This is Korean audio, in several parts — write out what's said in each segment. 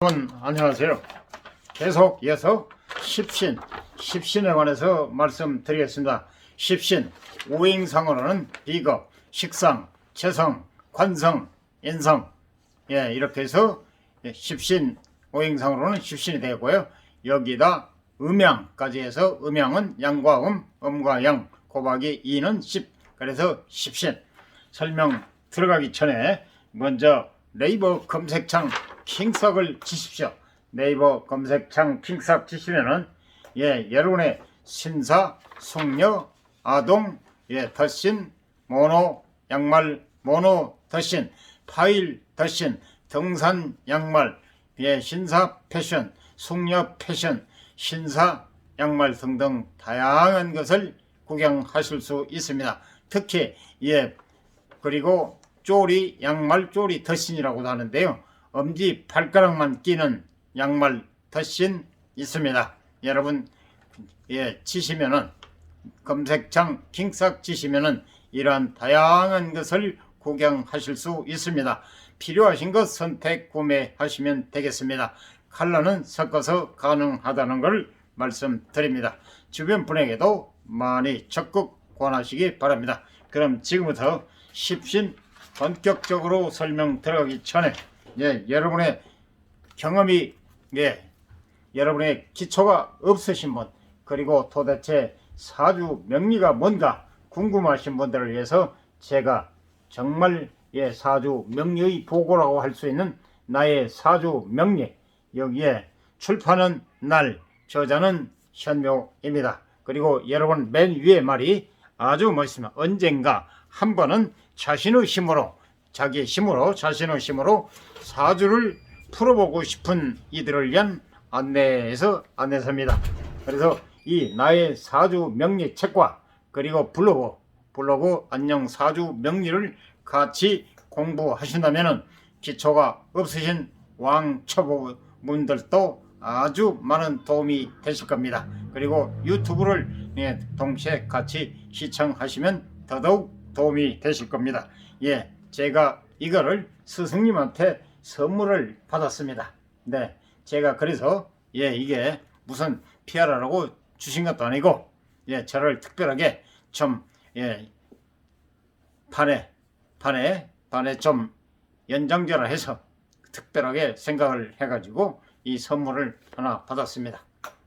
여러분 안녕하세요. 계속 이어서 십신, 십신에 관해서 말씀드리겠습니다. 십신, 오행상으로는 비겁, 식상, 재성, 관성, 인성 예 이렇게 해서 십신, 오행상으로는 십신이 되고요. 여기다 음양까지 해서 음양은 양과 음, 음과 양, 곱하기 2는 10 그래서 십신 설명 들어가기 전에 먼저 네이버 검색창 킹석을 치십시오. 네이버 검색창 킹석 치시면은 예 여러분의 신사, 숙녀, 아동, 예 덧신, 모노, 양말, 모노, 덧신, 파일, 덧신, 등산, 양말, 예 신사 패션, 숙녀 패션, 신사, 양말 등등 다양한 것을 구경하실 수 있습니다. 특히 예 그리고 쪼리 양말 쪼리 덧신이라고도 하는데요. 엄지 발가락만 끼는 양말 덧신 있습니다. 여러분 예 치시면은 검색창 킹삭 치시면은 이러한 다양한 것을 구경하실 수 있습니다. 필요하신 것 선택 구매하시면 되겠습니다. 컬러는 섞어서 가능하다는 걸 말씀드립니다. 주변 분에게도 많이 적극 권하시기 바랍니다. 그럼 지금부터 십신 본격적으로 설명 들어가기 전에 예, 여러분의 경험이 예, 여러분의 기초가 없으신 분 그리고 도대체 사주 명리가 뭔가 궁금하신 분들을 위해서 제가 정말 예, 사주 명리의 보고라고 할 수 있는 나의 사주 명리 여기에 출판은 날 저자는 현묘입니다. 그리고 여러분 맨 위에 말이 아주 멋있습니다. 언젠가 한 번은 자신의 힘으로 자기의 힘으로 자신의 힘으로 사주를 풀어보고 싶은 이들을 위한 안내에서 안내서입니다. 그래서 이 나의 사주 명리 책과 그리고 블로그 블로그 안녕 사주 명리를 같이 공부하신다면은 기초가 없으신 왕초보분들도 아주 많은 도움이 되실 겁니다. 그리고 유튜브를 예, 동시에 같이 시청하시면 더더욱 도움이 되실 겁니다. 예, 제가 이거를 스승님한테 선물을 받았습니다. 네, 제가 그래서 예, 이게 무슨 피아라라고 주신 것도 아니고 예, 저를 특별하게 좀 예, 반에 반에 반에 좀 연장자라 해서 특별하게 생각을 해가지고 이 선물을 하나 받았습니다.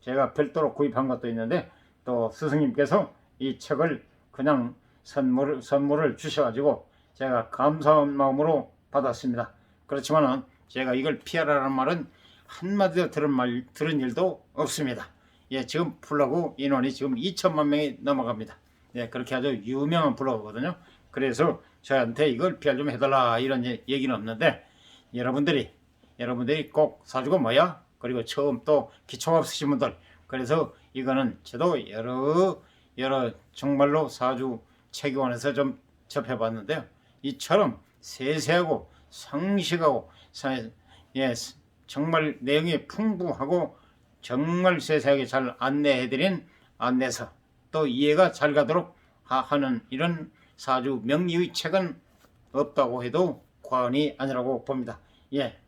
제가 별도로 구입한 것도 있는데 또 스승님께서 이 책을 그냥 선물, 선물을 주셔가지고 제가 감사한 마음으로 받았습니다. 그렇지만은 제가 이걸 피하라는 말은 한마디도 들은 말, 들은 일도 없습니다. 예, 지금 블로그 인원이 지금 2천만 명이 넘어갑니다. 예, 그렇게 아주 유명한 블로그거든요. 그래서 저한테 이걸 PR 좀 해달라 이런 얘- 얘기는 없는데 여러분들이 여러분들이 꼭 사주가 뭐야? 그리고 처음 또 기초가 없으신 분들 그래서 이거는 저도 여러 여러 정말로 사주 체계원에서 좀 접해봤는데요. 이처럼 세세하고 상식하고 사- 예, 정말 내용이 풍부하고 정말 세세하게 잘 안내해드린 안내서 또 이해가 잘 가도록 하- 하는 이런 사주 명리의 책은 없다고 해도 과언이 아니라고 봅니다. 예,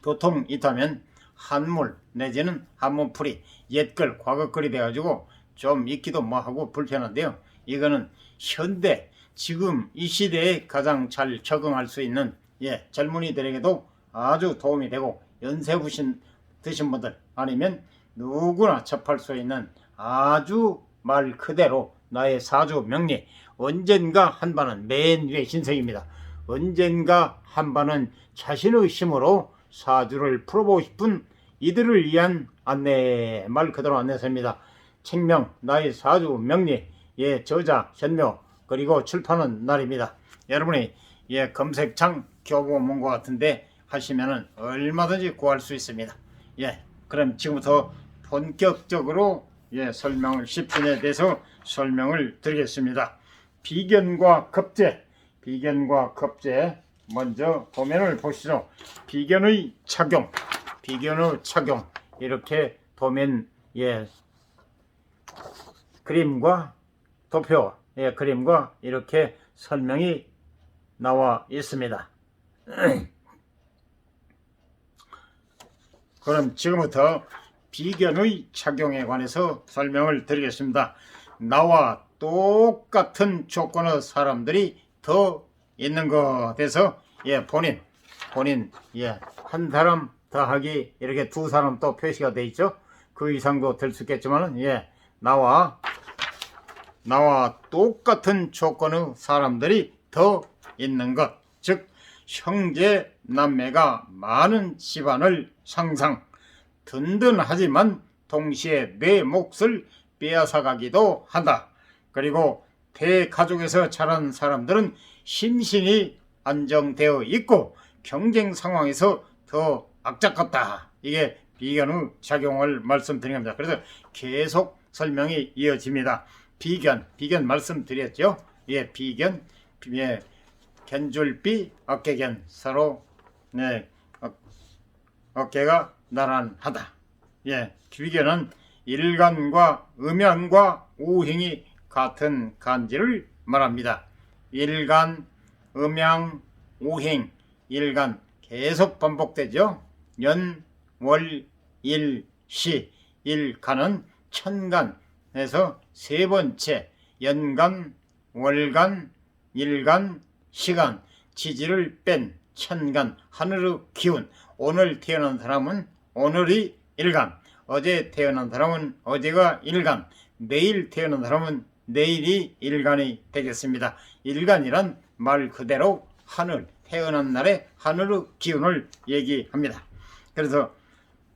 보통 있다면 한물 내지는 한문풀이 옛글 과거글이 돼가지고 좀 읽기도 뭐하고 불편한데요. 이거는 현대 지금 이 시대에 가장 잘 적응할 수 있는 예 젊은이들에게도 아주 도움이 되고 연세 부신 드신 분들 아니면 누구나 접할 수 있는 아주 말 그대로 나의 사주 명리 언젠가 한 번은 맨 위에 신석입니다. 언젠가 한 번은 자신의 힘으로 사주를 풀어보고 싶은 이들을 위한 안내 말 그대로 안내서입니다. 책명 나의 사주 명리 예 저자 현묘 그리고 출판은 날입니다. 여러분이 예 검색창 교보문고 같은데 하시면은 얼마든지 구할 수 있습니다. 예 그럼 지금부터 본격적으로 예 설명을 10분에 대해서 설명을 드리겠습니다. 비견과 겁제 비견과 겁제 먼저 도면을 보시죠. 비견의 착용 비견의 착용 이렇게 도면 예 그림과 도표 예, 그림과 이렇게 설명이 나와 있습니다. 그럼 지금부터 비견의 착용에 관해서 설명을 드리겠습니다. 나와 똑같은 조건의 사람들이 더 있는 것에서 예 본인 본인 예한 사람 더하기 이렇게 두 사람 또 표시가 돼 있죠. 그 이상도 될 수 있겠지만은 예 나와 나와 똑같은 조건의 사람들이 더 있는 것, 즉 형제 남매가 많은 집안을 상상 든든하지만 동시에 내 몫을 빼앗아가기도 한다. 그리고 대가족에서 자란 사람들은 심신이 안정되어 있고 경쟁 상황에서 더 악착같다. 이게 비견의 작용을 말씀드립니다. 그래서 계속 설명이 이어집니다. 비견, 비견 말씀드렸죠? 예, 비견, 예, 견줄비, 어깨견 서로 네, 어, 어깨가 나란하다. 예, 비견은 일간과 음양과 우행이 같은 간지를 말합니다. 일간, 음양, 우행, 일간 계속 반복되죠. 연, 월, 일, 시, 일간은 천간 에서 세 번째 연간, 월간, 일간, 시간, 지지를 뺀 천간, 하늘의 기운. 오늘 태어난 사람은 오늘이 일간, 어제 태어난 사람은 어제가 일간, 내일 태어난 사람은 내일이 일간이 되겠습니다. 일간이란 말 그대로 하늘, 태어난 날의 하늘의 기운을 얘기합니다. 그래서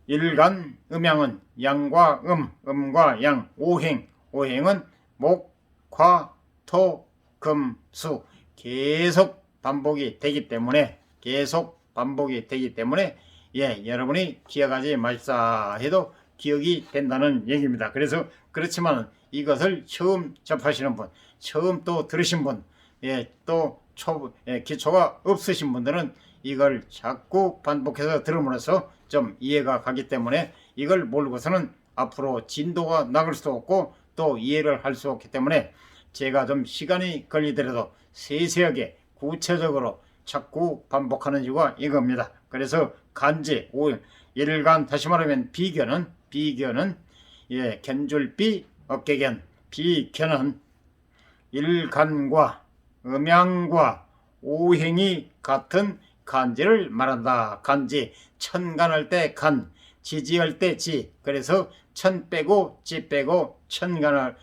일간, 음양은 양과 음, 음과 양, 오행, 오행은 목, 화, 토, 금, 수 계속 반복이 되기 때문에 계속 반복이 되기 때문에 예 여러분이 기억하지 말자 해도 기억이 된다는 얘기입니다. 그래서 그렇지만 이것을 처음 접하시는 분, 처음 또 들으신 분, 예, 또 초, 예, 기초가 없으신 분들은 이걸 자꾸 반복해서 들음으로써 좀 이해가 가기 때문에 이걸 모르고서는 앞으로 진도가 나갈 수도 없고 또 이해를 할 수 없기 때문에 제가 좀 시간이 걸리더라도 세세하게 구체적으로 자꾸 반복하는 이유가 이겁니다. 그래서 간지, 오, 일간 다시 말하면 비견은 비견은 예, 견줄비, 어깨견, 비견은 일간과 음양과 오행이 같은 간지를 말한다. 간지 천간할 때 간, 지지할 때 지. 그래서 천 빼고 지 빼고 천간을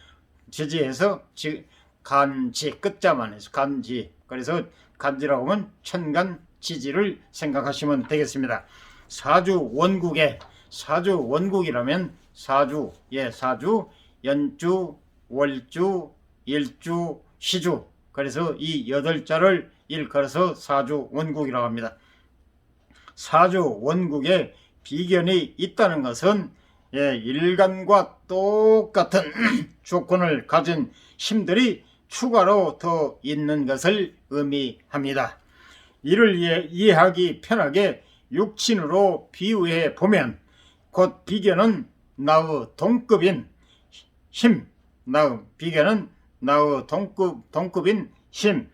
지지해서 지, 간지 끝자만 해서 간지. 그래서 간지라고 하면 천간 지지를 생각하시면 되겠습니다. 사주 원국에 사주 원국이라면 사주 예 사주 연주 월주 일주 시주 그래서 이 여덟 자를 일컬어서 사주 원국이라고 합니다. 사주 원국에 비견이 있다는 것은 예, 일간과 똑같은 조건을 가진 힘들이 추가로 더 있는 것을 의미합니다. 이를 이해, 이해하기 편하게 육친으로 비유해 보면 곧 비견은 나의 동급인 힘, 나의 비견은 나의 동급, 동급인 힘,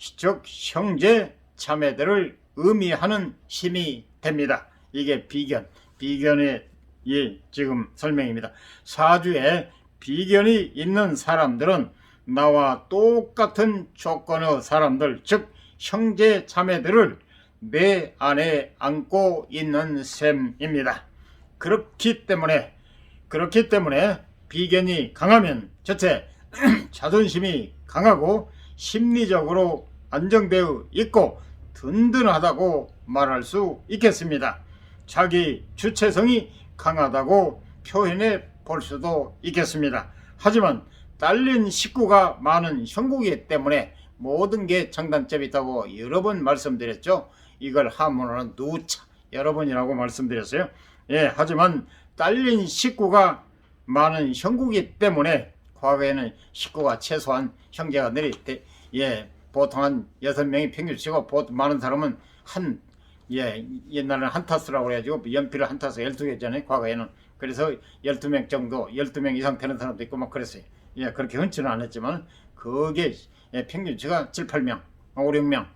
즉 형제 자매들을 의미하는 힘이 됩니다. 이게 비견, 비견의 예, 지금 설명입니다. 사주에 비견이 있는 사람들은 나와 똑같은 조건의 사람들, 즉 형제 자매들을 내 안에 안고 있는 셈입니다. 그렇기 때문에 그렇기 때문에 비견이 강하면 첫째 자존심이 강하고 심리적으로 안정되어 있고 든든하다고 말할 수 있겠습니다. 자기 주체성이 강하다고 표현해 볼 수도 있겠습니다. 하지만 딸린 식구가 많은 형국이기 때문에 모든 게 장단점이 있다고 여러 번 말씀드렸죠. 이걸 한문으로는 누차 여러 번이라고 말씀드렸어요. 예, 하지만 딸린 식구가 많은 형국이기 때문에 과거에는 식구가 최소한 형제가 늘이 예, 보통 한 여섯 명이 평균 치고 보통 많은 사람은 한 예, 옛날에는 한 타스라고 그래가지고 연필을 한 타스 12개잖아요. 과거에는. 그래서 12명 정도, 12명 이상 되는 사람도 있고 막 그랬어요. 예, 그렇게 흔치는 않았지만 그게 예, 평균치가 7, 8명, 5, 6명.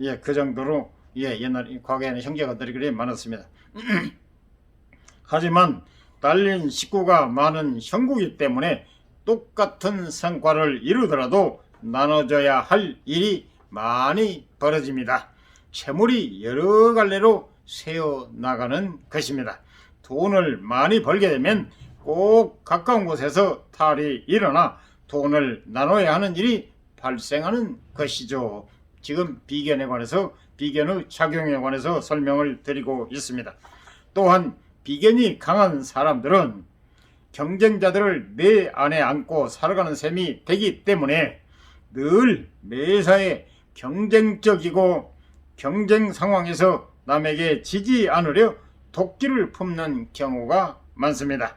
예, 그 정도로 예, 옛날 과거에는 형제가들이 그래 많았습니다. 하지만 딸린 식구가 많은 형국이기 때문에 똑같은 성과를 이루더라도 나눠져야 할 일이 많이 벌어집니다. 채물이 여러 갈래로 새어 나가는 것입니다. 돈을 많이 벌게 되면 꼭 가까운 곳에서 탈이 일어나 돈을 나눠야 하는 일이 발생하는 것이죠. 지금 비견에 관해서 비견의 작용에 관해서 설명을 드리고 있습니다. 또한 비견이 강한 사람들은 경쟁자들을 내 안에 안고 살아가는 셈이 되기 때문에 늘 매사에 경쟁적이고 경쟁 상황에서 남에게 지지 않으려 도끼를 품는 경우가 많습니다.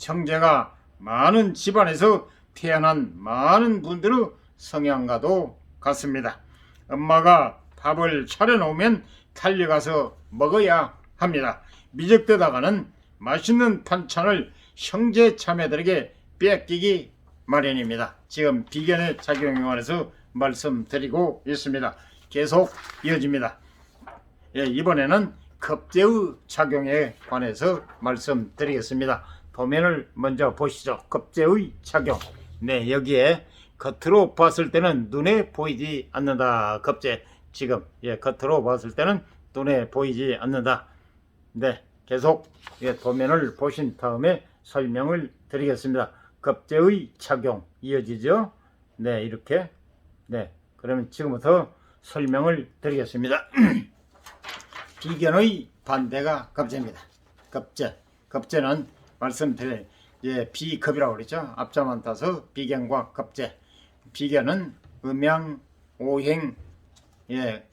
형제가 많은 집안에서 태어난 많은 분들의 성향과도 같습니다. 엄마가 밥을 차려놓으면 달려가서 먹어야 합니다. 미적되다가는 맛있는 반찬을 형제 자매들에게 뺏기기 마련입니다. 지금 비견의 작용에 관해서 말씀드리고 있습니다. 계속 이어집니다. 예, 이번에는 급제의 작용에 관해서 말씀드리겠습니다. 도면을 먼저 보시죠. 급제의 작용. 네, 여기에 겉으로 봤을 때는 눈에 보이지 않는다. 급제. 지금 예, 겉으로 봤을 때는 눈에 보이지 않는다. 네, 계속 예, 도면을 보신 다음에 설명을 드리겠습니다. 급제의 착용 이어지죠? 네, 이렇게. 네, 그러면 지금부터 설명을 드리겠습니다. 비견의 반대가 급제입니다. 급제. 급제는 말씀드린 예, 비급이라고 그러죠. 앞자만 따서 비견과 급제. 비견은 음양, 오행, 예,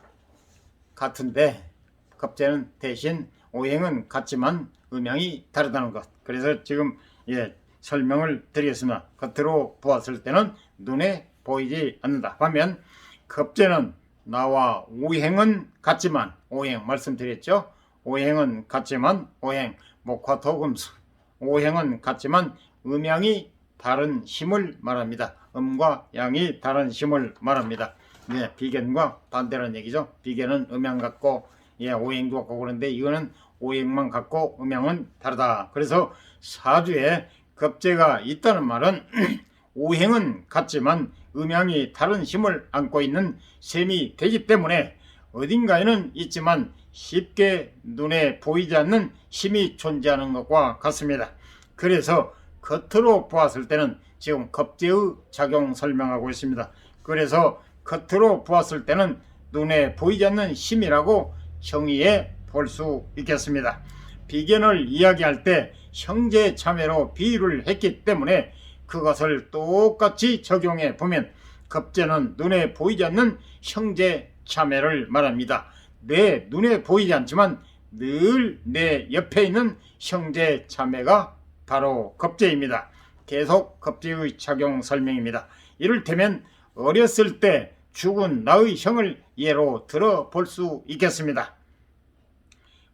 같은데 급제는 대신 오행은 같지만 음양이 다르다는 것. 그래서 지금 예, 설명을 드리겠습니다. 겉으로 보았을 때는 눈에 보이지 않는다. 반면 급제는 나와 오행은 같지만 오행 말씀드렸죠. 오행은 같지만 오행 목화토금수 오행은 같지만 음양이 다른 힘을 말합니다. 음과 양이 다른 힘을 말합니다. 네, 비견과 반대라는 얘기죠. 비견은 음양 같고 예, 오행도 같고 그런데 이거는 오행만 같고 음양은 다르다. 그래서 사주에 급제가 있다는 말은 오행은 같지만 음양이 다른 힘을 안고 있는 셈이 되기 때문에 어딘가에는 있지만 쉽게 눈에 보이지 않는 힘이 존재하는 것과 같습니다. 그래서 겉으로 보았을 때는 지금 겁제의 작용 설명하고 있습니다. 그래서 겉으로 보았을 때는 눈에 보이지 않는 힘이라고 정의해 볼 수 있겠습니다. 비견을 이야기할 때 형제 자매로 비유를 했기 때문에 그것을 똑같이 적용해 보면 급제는 눈에 보이지 않는 형제 자매를 말합니다. 내 눈에 보이지 않지만 늘 내 옆에 있는 형제 자매가 바로 겁제입니다. 계속 겁제의 작용 설명입니다. 이를테면 어렸을 때 죽은 나의 형을 예로 들어 볼 수 있겠습니다.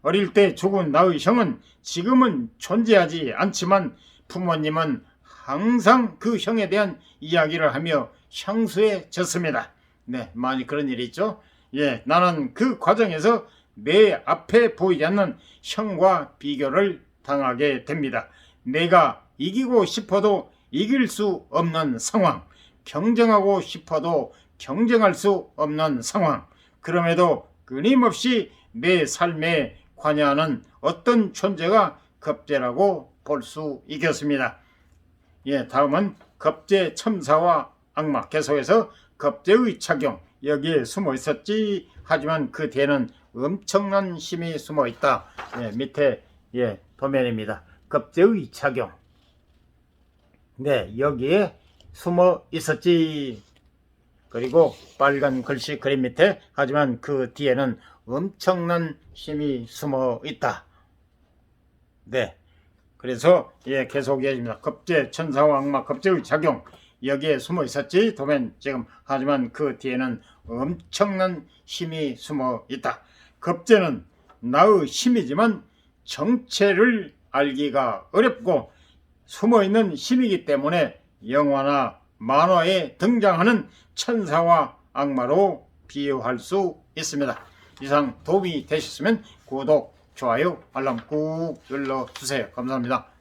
어릴 때 죽은 나의 형은 지금은 존재하지 않지만 부모님은 항상 그 형에 대한 이야기를 하며 향수에 졌습니다. 네, 많이 그런 일이 있죠. 예, 나는 그 과정에서 내 앞에 보이지 않는 형과 비교를 당하게 됩니다. 내가 이기고 싶어도 이길 수 없는 상황, 경쟁하고 싶어도 경쟁할 수 없는 상황, 그럼에도 끊임없이 내 삶에 관여하는 어떤 존재가 겁제라고 볼 수 있겠습니다. 예, 다음은 겁제 첨사와 악마 계속해서 겁제의 착용 여기에 숨어 있었지 하지만 그 뒤에는 엄청난 힘이 숨어 있다. 예, 밑에 예, 도면입니다. 겁제의 착용. 네, 여기에 숨어 있었지. 그리고 빨간 글씨 그림 밑에 하지만 그 뒤에는 엄청난 힘이 숨어 있다. 네. 그래서 예 계속 이어집니다. 겁제 천사와 악마 겁제의 작용 여기에 숨어 있었지 도면 지금 하지만 그 뒤에는 엄청난 힘이 숨어 있다. 겁제는 나의 힘이지만 정체를 알기가 어렵고 숨어 있는 힘이기 때문에 영화나 만화에 등장하는 천사와 악마로 비유할 수 있습니다. 이상 도움이 되셨으면 구독, 좋아요 알람 꾹 눌러주세요. 감사합니다.